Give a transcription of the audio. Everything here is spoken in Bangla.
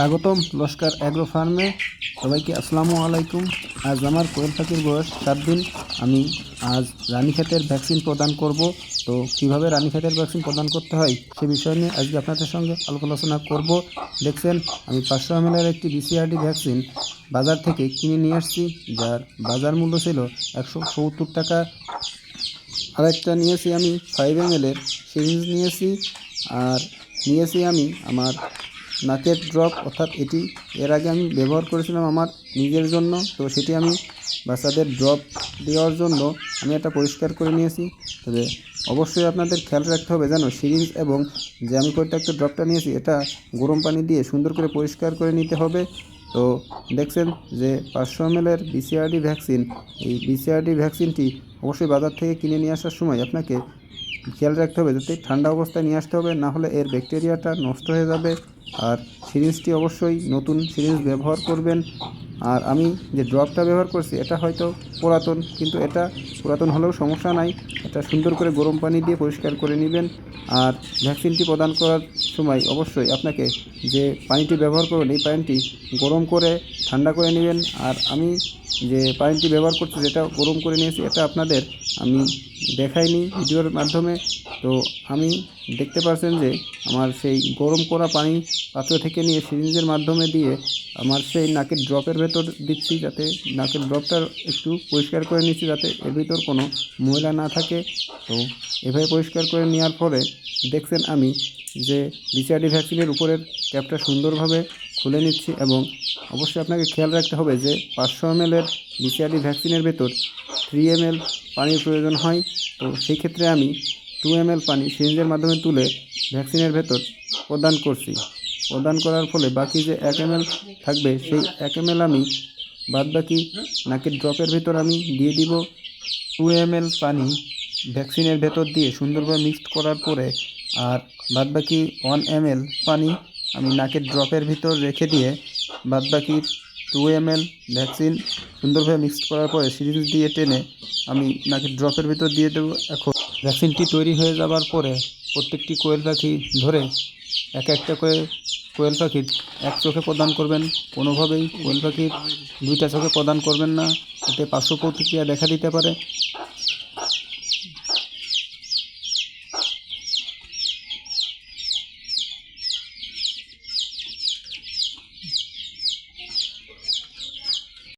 স্বাগতম, লস্কর অ্যাগ্রো ফার্মে। সবাইকে আসসালামু আলাইকুম। আজ আমার কোয়েল পাখির বয়স সাত দিন। আমি আজ রানীক্ষেতের ভ্যাকসিন প্রদান করব। তো কীভাবে রানীক্ষেতের ভ্যাকসিন প্রদান করতে হয় সে বিষয় নিয়ে আজকে আপনাদের সঙ্গে আলোচনা করব। দেখছেন, আমি পাঁচশো এমএলের একটি বিসিআরডি ভ্যাকসিন বাজার থেকে কিনে নিয়ে আসছি যার বাজার মূল্য ছিল একশো সত্তর টাকা। আরেকটা নিয়েছি আমি ফাইভ এম সিরিঞ্জ নিয়েছি, আর নিয়েছি আমি আমার নাকের ড্রপ অর্থাৎ এটি, এর আগে আমি ব্যবহার করেছিলাম আমার নিজের জন্য, তো সেটি আমি বাচ্চাদের ড্রপ দেওয়ার জন্য আমি এটা পরিষ্কার করে নিয়েছি। তবে অবশ্যই আপনাদের খেয়াল রাখতে হবে যেন সিরিঞ্জ এবং যে আমি একটা ড্রপটা নিয়েছি, এটা গরম পানি দিয়ে সুন্দর করে পরিষ্কার করে নিতে হবে। তো দেখছেন যে পাঁচশো এমএলের বিসিআরডি ভ্যাকসিন এই বিসিআরডি ভ্যাকসিনটি অবশ্যই বাজার থেকে কিনে নিয়ে আসার সময় আপনাকে খেয়াল রাখতে হবে যাতে ঠান্ডা অবস্থায় নিয়ে আসতে হবে, না হলে এর ব্যাকটেরিয়াটা নষ্ট হয়ে যাবে। আর সিরিঞ্জটি অবশ্যই নতুন সিরিঞ্জ ব্যবহার করবেন। আর আমি যে ড্রপটা ব্যবহার করছি, এটা হয়তো পুরাতন, কিন্তু এটা পুরাতন হলেও সমস্যা নাই। এটা সুন্দর করে গরম পানি দিয়ে পরিষ্কার করে নেবেন। আর ভ্যাকসিনটি প্রদান করার সময় অবশ্যই আপনাকে যে পানিটি ব্যবহার করবেন, এই পানিটি গরম করে ঠান্ডা করে নেবেন। আর আমি যে পানিটি ব্যবহার করছি, যেটা গরম করে নিয়েছি, এটা আপনাদের আমি দেখাইনি ভিডিওর মাধ্যমে। তো আমি দেখতে পাচ্ছেন যে আমার সেই গরম করা পানি পাত্র থেকে নিয়ে সিরিঞ্জের মাধ্যমে দিয়ে আমার সেই নাকের ড্রপের ভেতর দিচ্ছি, যাতে নাকের ড্রপটা একটু পরিষ্কার করে নিচ্ছি, যাতে এর কোনো ময়লা না থাকে। তো এভাবে পরিষ্কার করে নেওয়ার পরে দেখছেন আমি যে বিসিআরডি ভ্যাকসিনের উপরের ক্যাপটা সুন্দরভাবে খুলে নিচ্ছি এবং অবশ্যই আপনাকে খেয়াল রাখতে হবে যে পাঁচশো এমএলের বিসিআরডি ভ্যাকসিনের ভেতর থ্রি এমএল পানির প্রয়োজন হয়। তো সেই ক্ষেত্রে আমি টু এমএল পানি সিরিঞ্জের মাধ্যমে তুলে ভ্যাকসিনের ভেতর প্রদান করছি। প্রদান করার ফলে বাকি যে এক এমএল থাকবে, সেই এক এমএল আমি বাদ বাকি নাকের ড্রপের ভেতর আমি দিয়ে দিব। টু এম এল পানি ভ্যাকসিনের ভেতর দিয়ে সুন্দরভাবে মিক্সড করার পরে আর বাদবাকি ওয়ান এম এল পানি আমি নাকের ড্রপের ভিতর রেখে দিয়ে বাদবাকি টু এম এল ভ্যাকসিন সুন্দরভাবে মিক্সড করার পরে সিরিঞ্জ দিয়ে টেনে আমি নাকের ড্রপের ভিতর দিয়ে দেবো। এখন ভ্যাকসিনটি তৈরি হয়ে যাবার পরে প্রত্যেকটি কোয়েল পাখি ধরে এক একটা করে কোয়েল পাখির এক চোখে প্রদান করবেন। কোনোভাবেই কোয়েল পাখির দুইটা চোখে প্রদান করবেন না। এতে পার্শ্ব প্রতিক্রিয়া দেখা দিতে পারে।